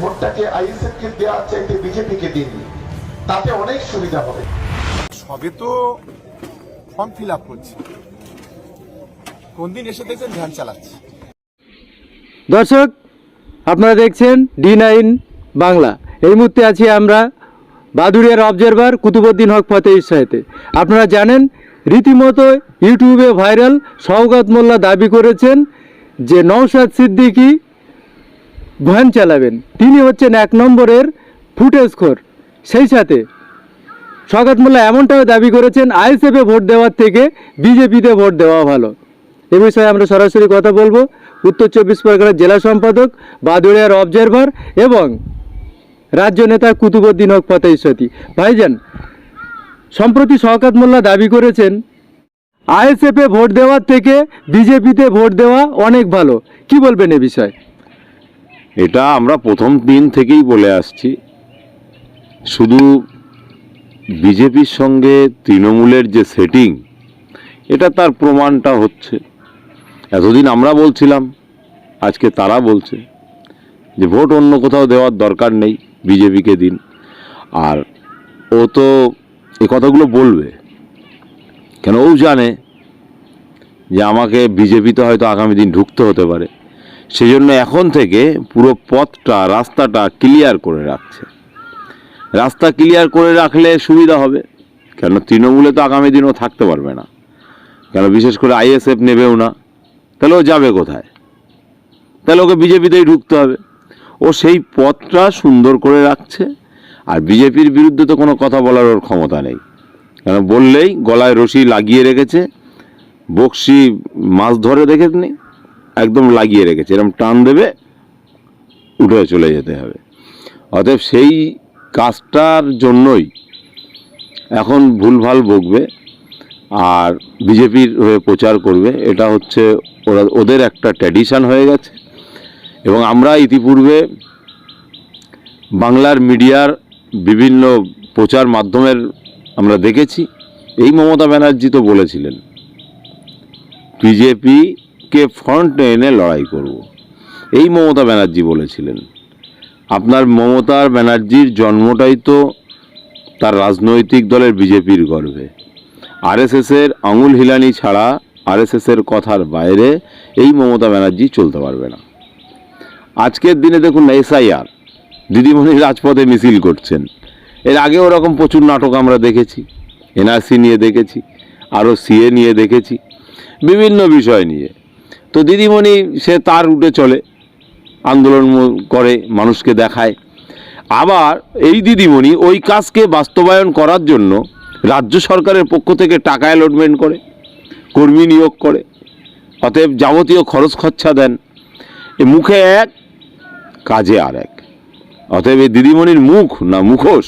ভোটটাকে ISF কে দেওয়ার চাইতে BJP কে দিন তাতে অনেক সুবিধা হবে। সবে তো ফর্ম ফিল আপ করছি। কোন দিন এসে দেখবেন ভ্যান চালাচ্ছি। দর্শক আপনারা দেখছেন ডি নাইন বাংলা। এই মুহূর্তে আছি আমরা বাদুড়িয়ার অবজারভার কুতুবুদ্দিন হক ফতে ইসাহেতে আপনারা জানেন রীতিমতো ইউটিউবে ভাইরাল সওগাত মোল্লা দাবি করেছেন যে নওশাদ সিদ্দিকী ভ্যান চালাবেন। তিনি হচ্ছেন এক নম্বরের ফুটেজখোর সেই সাথে সওগাত মোল্লা এমনটাও দাবি করেছেন, আইএসএফে ভোট দেওয়ার থেকে বিজেপিতে ভোট দেওয়া ভালো। এ বিষয়ে আমরা সরাসরি কথা বলব। উত্তর চব্বিশ পরগনার জেলা সম্পাদক বাদুড়িয়ার অবজারভার এবং রাজ্য নেতা কুতুবুদ্দিন হক ফতেহ সতী ভাইজান, সম্প্রতি শওকাত মোল্লা দাবি করেছেন, আইএসএফে ভোট দেওয়ার থেকে বিজেপিতে ভোট দেওয়া অনেক ভালো। কি বলবেন এ বিষয়ে? এটা আমরা প্রথম দিন থেকেই বলে আসছি। শুধু বিজেপির সঙ্গে তৃণমূলের যে সেটিং এটা তার প্রমাণটা হচ্ছে। এতদিন আমরা বলছিলাম, আজকে তারা বলছে যে ভোট অন্য কোথাও দেওয়ার দরকার নেই বিজেপিকে দিন। আর ও তো এ কথাগুলো বলবে। কেন ও জানে যে আমাকে বিজেপিতে হয়তো আগামী দিন ঢুকতে হতে পারে। সেই জন্য এখন থেকে পুরো পথটা, রাস্তাটা ক্লিয়ার করে রাখছে। রাস্তা ক্লিয়ার করে রাখলে সুবিধা হবে কেন তৃণমূলে তো আগামী দিনও থাকতে পারবে না। কেন বিশেষ করে আইএসএফ নেবেও না। তাহলে ও যাবে কোথায়? তাহলে ওকে বিজেপিতেই ঢুকতে হবে। ও সেই পথটা সুন্দর করে রাখছে, আর বিজেপির বিরুদ্ধে তো কোনো কথা বলার ওর ক্ষমতা নেই। কেন বললেই গলায় রশি লাগিয়ে রেখেছে, বক্সি মাছ ধরে দেখেননি? একদম লাগিয়ে রেখেছে। এরকম টান দেবে, উঠে চলে যেতে হবে। অতএব সেই কাজটার জন্যই এখন ভুলভাল বকবে আর বিজেপির হয়ে প্রচার করবে। এটা হচ্ছে ওরা, ওদের একটা ট্র্যাডিশান হয়ে গেছে। এবং আমরা ইতিপূর্বে বাংলার মিডিয়ার বিভিন্ন প্রচার মাধ্যমের আমরা দেখেছি। এই মমতা ব্যানার্জি তো বলেছিলেন বিজেপিকে ফ্রন্টে এনে লড়াই করব। এই মমতা ব্যানার্জি বলেছিলেন। আপনার মমতার ব্যানার্জির জন্মটাই তো তার রাজনৈতিক দলের বিজেপির গর্বে আরএসএসের আঙুল হিলানি ছাড়া আরএসএসের কথার বাইরে এই মমতা ব্যানার্জি চলতে পারবে না। আজকের দিনে দেখুন এসআইআর দিদিমণি রাজপথে মিছিল করছেন। এর আগে ওরকম প্রচুর নাটক আমরা দেখেছি এনআরসি নিয়ে দেখেছি, আরও সিএ নিয়ে দেখেছি, বিভিন্ন বিষয় নিয়ে। তো দিদিমণি, সে তার রুটে চলে, আন্দোলন করে, মানুষকে দেখায়। আবার এই দিদিমণি ওই কাজকে বাস্তবায়ন করার জন্য রাজ্য সরকারের পক্ষ থেকে টাকা অ্যালটমেন্ট করে, কর্মী নিয়োগ করে, অতএব যাবতীয় খরচ খরচা দেন। এ মুখে এক, কাজে আর এক। অতএব এই দিদিমণির মুখ না মুখোশ,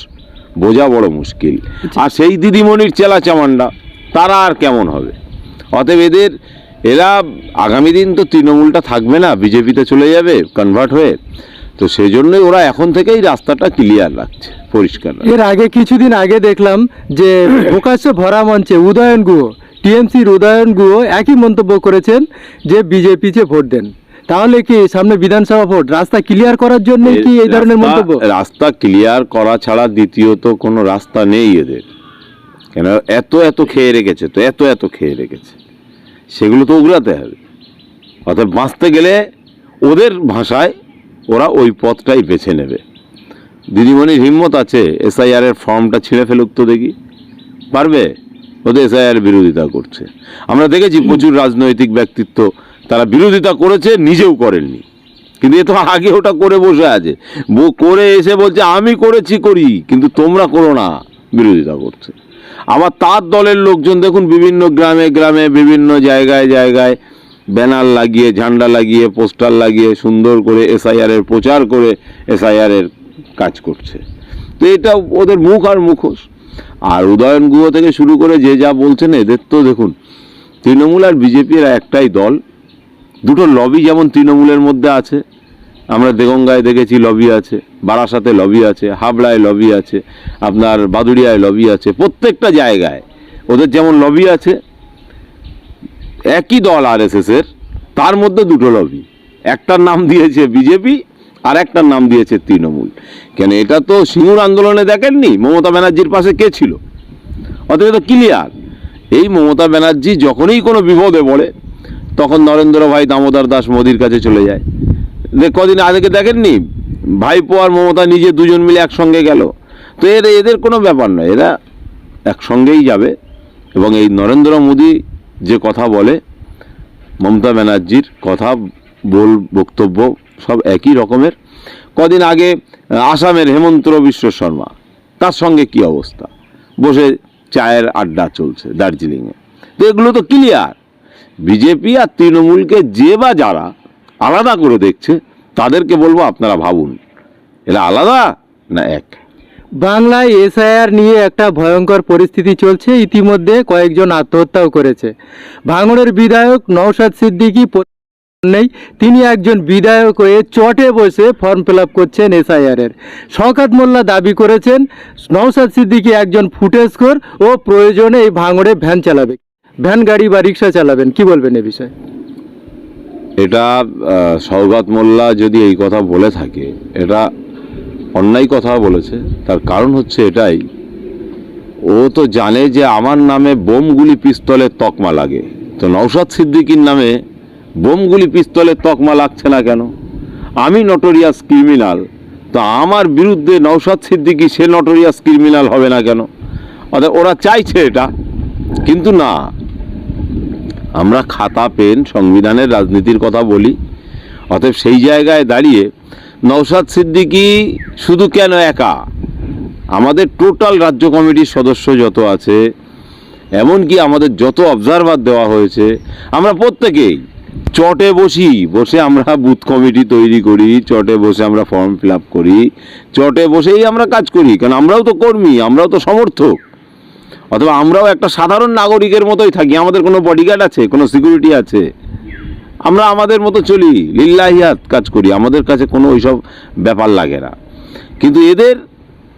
বোঝা বড় মুশকিল। আর সেই দিদিমণির চেলা চামান্ডা তারা আর কেমন হবে? অতএব এদের এরা আগামী দিন তো তৃণমূলটা থাকবে না বিজেপিতে চলে যাবে কনভার্ট হয়ে। তো সেই জন্যই ওরা এখন থেকেই রাস্তাটা ক্লিয়ার রাখছে পরিষ্কার এর আগে কিছুদিন আগে দেখলাম যে প্রকাশ্য ভরা মঞ্চে উদয়ন গুহ টিএমসির উদয়ন গুহ একই মন্তব্য করেছেন যে বিজেপি বিজেপিতে ভোট দেন। তাহলে কি সামনে বিধানসভা ভোট? রাস্তা ক্লিয়ার করার জন্য কি এই ধরনের মন্তব্য? রাস্তা ক্লিয়ার করা ছাড়া দ্বিতীয়ত কোনো রাস্তা নেই এদের। কেন? এত এত খেয়ে রেখেছে তো এত এত খেয়ে রেখেছে। সেগুলো তো উগড়াতে হবে। অর্থাৎ বাঁচতে গেলে ওদের ভাষায় ওরা ওই পথটাই বেছে নেবে। দিদিমণির হিম্মত আছে এসআইআর এর ফর্মটা ছিঁড়ে ফেলুক তো দেখি। পারবে? ওদের এসআইআর বিরোধিতা করছে। আমরা দেখেছি প্রচুর রাজনৈতিক ব্যক্তিত্ব, তারা বিরোধিতা করেছে, নিজেও করেননি। কিন্তু এ তো আগে ওটা করে বসে আছে। করে এসে বলছে, আমি করেছি করি, কিন্তু তোমরা করো না। বিরোধিতা করছে। আবার তার দলের লোকজন, দেখুন, বিভিন্ন গ্রামে গ্রামে, বিভিন্ন জায়গায় জায়গায় ব্যানার লাগিয়ে, ঝান্ডা লাগিয়ে, পোস্টার লাগিয়ে, সুন্দর করে এসআইআর এর প্রচার করে এসআইআর এর কাজ করছে। তো এটা ওদের মুখ আর মুখোশ। আর উদয়ন গুহ থেকে শুরু করে যে যা বলছেন, এদের তো দেখুন, তৃণমূল আর বিজেপির একটাই দল। দুটো লবি যেমন তৃণমূলের মধ্যে আছে আমরা দেগঙ্গায় দেখেছি লবি আছে, বারাসাতে লবি আছে, হাবড়ায় লবি আছে, আপনার বাদুড়িয়ায় লবি আছে, প্রত্যেকটা জায়গায়। ওদের যেমন লবি আছে, একই দল আর এর, তার মধ্যে দুটো লবি একটার নাম দিয়েছে বিজেপি আর একটার নাম দিয়েছে তৃণমূল। কেন এটা তো সিঙ্গুর আন্দোলনে দেখেননি? মমতা ব্যানার্জির পাশে কে ছিল? অথচ তো ক্লিয়ার এই মমতা ব্যানার্জি যখনই কোনো বিপদে পড়ে, তখন নরেন্দ্র ভাই দামোদর দাস মোদির কাছে চলে যায়। কদিন আগে দেখেননি? ভাইপো আর মমতা নিজে দুজন মিলে একসঙ্গে গেল। তো এর, এদের কোনো ব্যাপার নয়, এরা একসঙ্গেই যাবে। এবং এই নরেন্দ্র মোদী যে কথা বলে, মমতা ব্যানার্জির কথা, বল বক্তব্য সব একই রকমের। কদিন আগে, আসামের হেমন্ত বিশ্ব শর্মা, তার সঙ্গে কি অবস্থা? বসে চায়ের আড্ডা চলছে দার্জিলিংয়ে। তো এগুলো তো ক্লিয়ার বিজেপি আর তৃণমূলকে যে বা যারা আলাদা করে দেখছে, তাদেরকে বলব আপনারা ভাবুন। এরা আলাদা না এক? বাংলায় এসআইআর নিয়ে একটা ভয়ঙ্কর পরিস্থিতি চলছে, ইতিমধ্যে কয়েকজন আত্মহত্যাও করেছে। ভাঙড়ের বিধায়ক নওশাদ সিদ্দিকী নেই, তিনি একজন বিধায়ক হয়ে চটে বসে ফর্ম ফিল আপ করছেন এসআইআর এর শওকাত মোল্লা দাবি করেছেন, নওশাদ সিদ্দিকী একজন ফুটেজখোর ও প্রয়োজনে এই ভাঙড়ে ভ্যান চালাবে। ভ্যান গাড়ি বা রিক্সা চালাবেন, কি বলবেন এ বিষয়ে? এটা সৌগত মোল্লা যদি এই কথা বলে থাকে, এটা অন্যায় কথা বলেছে। তার কারণ হচ্ছে এটাই, ও তো জানে যে আমার নামে বোমগুলি পিস্তলের তকমা লাগে। তো নৌসাদ সিদ্দিকির নামে বোমগুলি পিস্তলের তকমা লাগছে না কেন? আমি নটোরিয়াস ক্রিমিনাল তো আমার বিরুদ্ধে নৌসাদ সিদ্দিকি সে নটোরিয়াস ক্রিমিনাল হবে না কেন? অর্থাৎ ওরা চাইছে এটা, কিন্তু না। আমরা খাতা, পেন, সংবিধানের রাজনীতির কথা বলি। অতএব সেই জায়গায় দাঁড়িয়ে নৌসাদ সিদ্দিকী শুধু কেন একা? আমাদের টোটাল রাজ্য কমিটির সদস্য যত আছে, এমনকি আমাদের যত অবজারভার দেওয়া হয়েছে, আমরা প্রত্যেকেই চটে বসি, বসে আমরা বুথ কমিটি তৈরি করি, চটে বসে আমরা ফর্ম ফিল আপ করি, চটে বসেই আমরা কাজ করি, কারণ আমরাও তো কর্মী, আমরাও তো সমর্থক। অথবা আমরাও একটা সাধারণ নাগরিকের মতোই থাকি, আমাদের কোনো বডিগার্ড আছে, কোনো সিকিউরিটি আছে। আমরা আমাদের মতো চলি লিল্লাহিয়াত কাজ করি, আমাদের কাছে কোনো ওইসব ব্যাপার লাগে না। কিন্তু এদের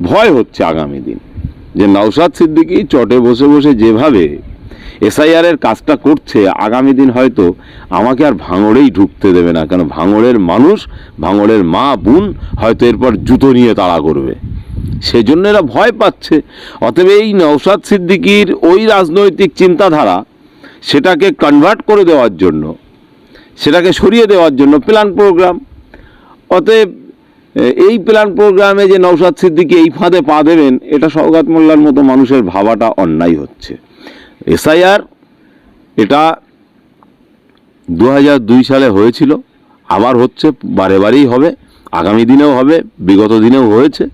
ভয় হচ্ছে আগামী দিন। যে নওশাদ সিদ্দিকী চটে বসে বসে যেভাবে এসআইআর এর কাজটা করছে, আগামী দিন হয়তো আমাকে আর ভাঙড়েই ঢুকতে দেবে না, কেন ভাঙড়ের মানুষ, ভাঙড়ের মা বোন হয়তো এরপর জুতো নিয়ে তাড়া করবে। সেজন্য এরা ভয় পাচ্ছে। অতএব এই নওশাদ সিদ্দিকীর ওই রাজনৈতিক চিন্তাধারা সেটাকে কনভার্ট করে দেওয়ার জন্য, সেটাকে সরিয়ে দেওয়ার জন্য প্ল্যান প্রোগ্রাম অতএব এই প্ল্যান প্রোগ্রামে যে নৌসাদ সিদ্দিকি এই ফাঁদে পা দেবেন, এটা সৌগাত মোল্লার মতো মানুষের ভাবাটা অন্যায় হচ্ছে। এসআইআর এটা দু দুই সালে হয়েছিল, আবার হচ্ছে বারে বারেই হবে, আগামী দিনেও হবে, বিগত দিনেও হয়েছে।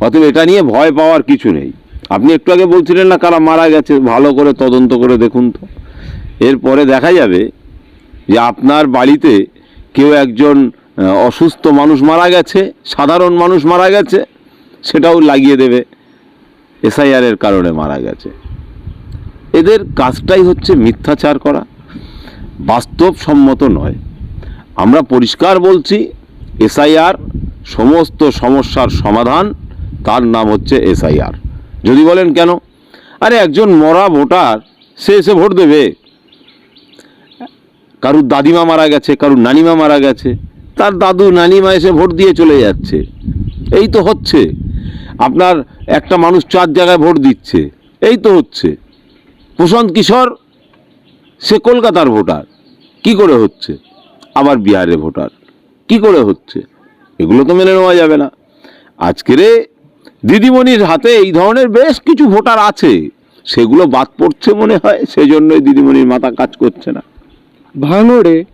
অতএব এটা নিয়ে ভয় পাওয়ার কিছু নেই। আপনি একটু আগে বলছিলেন না কারা মারা গেছে, ভালো করে তদন্ত করে দেখুন তো। এরপরে দেখা যাবে যে আপনার বাড়িতে কেউ একজন অসুস্থ মানুষ মারা গেছে, সাধারণ মানুষ মারা গেছে, সেটাও লাগিয়ে দেবে। এসআইআর এর কারণে মারা গেছে। এদের কাজটাই হচ্ছে মিথ্যাচার করা। বাস্তবসম্মত নয়। আমরা পরিষ্কার বলছি, এসআইআর সমস্ত সমস্যার সমাধান তার নাম হচ্ছে এসআইআর। যদি বলেন কেন? আরে একজন মরা ভোটার, সে এসে ভোট দেবে। কারুর দাদিমা মারা গেছে, কারুর নানিমা মারা গেছে, তার দাদু, নানিমা এসে ভোট দিয়ে চলে যাচ্ছে। এই তো হচ্ছে। আপনার একটা মানুষ চার জায়গায় ভোট দিচ্ছে, এই তো হচ্ছে। প্রশান্ত কিশোর, সে কলকাতার ভোটার, কি করে হচ্ছে? আবার বিহারের ভোটার, কি করে হচ্ছে? এগুলো তো মেনে নেওয়া যাবে না। আজকেরে দিদিমণির হাতে এই ধরনের বেশ কিছু ভোটার আছে। সেগুলো বাদ পড়ছে মনে হয় সেজন্যই দিদিমণির মাথা কাজ করছে না। ভাঙড়ে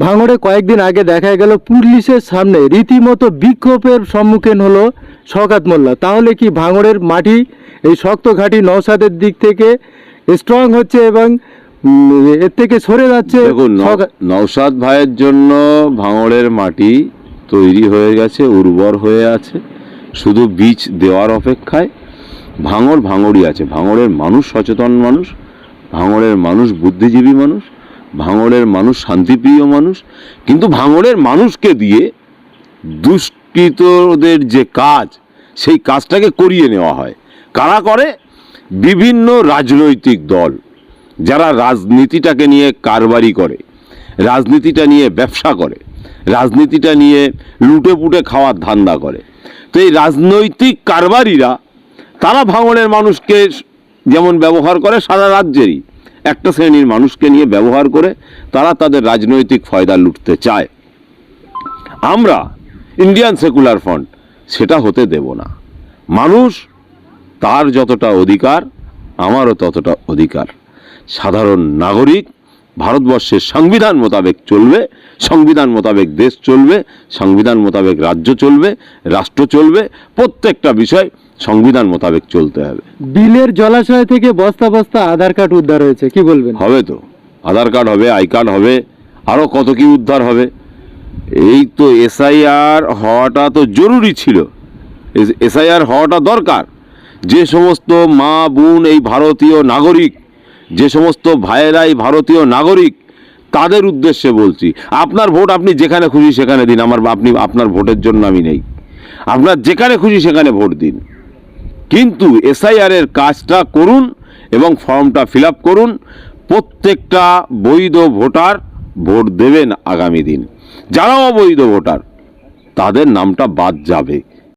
ভাঙড়ে কয়েকদিন আগে দেখা গেল পুলিশের সামনে রীতিমতো বিক্ষোভের সম্মুখীন হলো শওকাত মোল্লা। তাহলে কি ভাঙড়ের মাটি এই শক্ত ঘাঁটি নৌসাদের দিক থেকে স্ট্রং হচ্ছে এবং এর থেকে সরে যাচ্ছে দেখুন ন- শওকত- ভাইয়ের জন্য ভাঙড়ের মাটি তৈরি হয়ে গেছে উর্বর হয়ে আছে। শুধু বীজ দেওয়ার অপেক্ষায় ভাঙড় ভাঙড়ই আছে। ভাঙড়ের মানুষ সচেতন মানুষ, ভাঙরের মানুষ বুদ্ধিজীবী মানুষ, ভাঙরের মানুষ শান্তিপ্রিয় মানুষ। কিন্তু ভাঙরের মানুষকে দিয়ে দুষ্কৃতদের যে কাজ, সেই কাজটাকে করিয়ে নেওয়া হয়। কারা করে? বিভিন্ন রাজনৈতিক দল, যারা রাজনীতিটাকে নিয়ে কারবারি করে, রাজনীতিটা নিয়ে ব্যবসা করে, রাজনীতিটা নিয়ে লুটে পুটে খাওয়ার ধান্দা করে। তো এই রাজনৈতিক কারবারিরা, তারা ভাঙনের মানুষকে যেমন ব্যবহার করে সারা রাজ্যেরই, একটা শ্রেণির মানুষকে নিয়ে ব্যবহার করে তারা তাদের রাজনৈতিক ফয়দা লুটতে চায়। আমরা ইন্ডিয়ান সেকুলার ফ্রন্ট সেটা হতে দেব না। মানুষ তার যতটা অধিকার, আমারও ততটা অধিকার। সাধারণ নাগরিক ভারতবর্ষের সংবিধান মোতাবেক চলবে সংবিধান মোতাবেক দেশ চলবে সংবিধান মোতাবেক রাজ্য চলবে রাষ্ট্র চলবে প্রত্যেকটা বিষয় সংবিধান মোতাবেক চলতে হবে। বিলের জলাশয় থেকে বস্তা বস্তা আধার কার্ড উদ্ধার হয়েছে কি বলবেন? হবে তো। আধার কার্ড হবে আই কার্ড হবে আরও কত কি উদ্ধার হবে। এই তো এসআইআর হওয়াটা তো জরুরি ছিল। এসআইআর হওয়াটা দরকার। যে সমস্ত মা বোন এই ভারতীয় নাগরিক যে সমস্ত ভাইয়েরাই ভারতীয় নাগরিক, তাদের উদ্দেশ্যে বলছি, আপনার ভোট আপনি যেখানে খুশি সেখানে দিন, আমার আপনি, আপনার ভোটের জন্য আমি নেই। আপনার যেখানে খুশি সেখানে ভোট দিন। কিন্তু এসআইআর এর কাজটা করুন এবং ফর্মটা ফিল করুন, প্রত্যেকটা বৈধ ভোটার ভোট দেবেন আগামী দিন। যারা অবৈধ ভোটার, তাদের নামটা বাদ যাবে।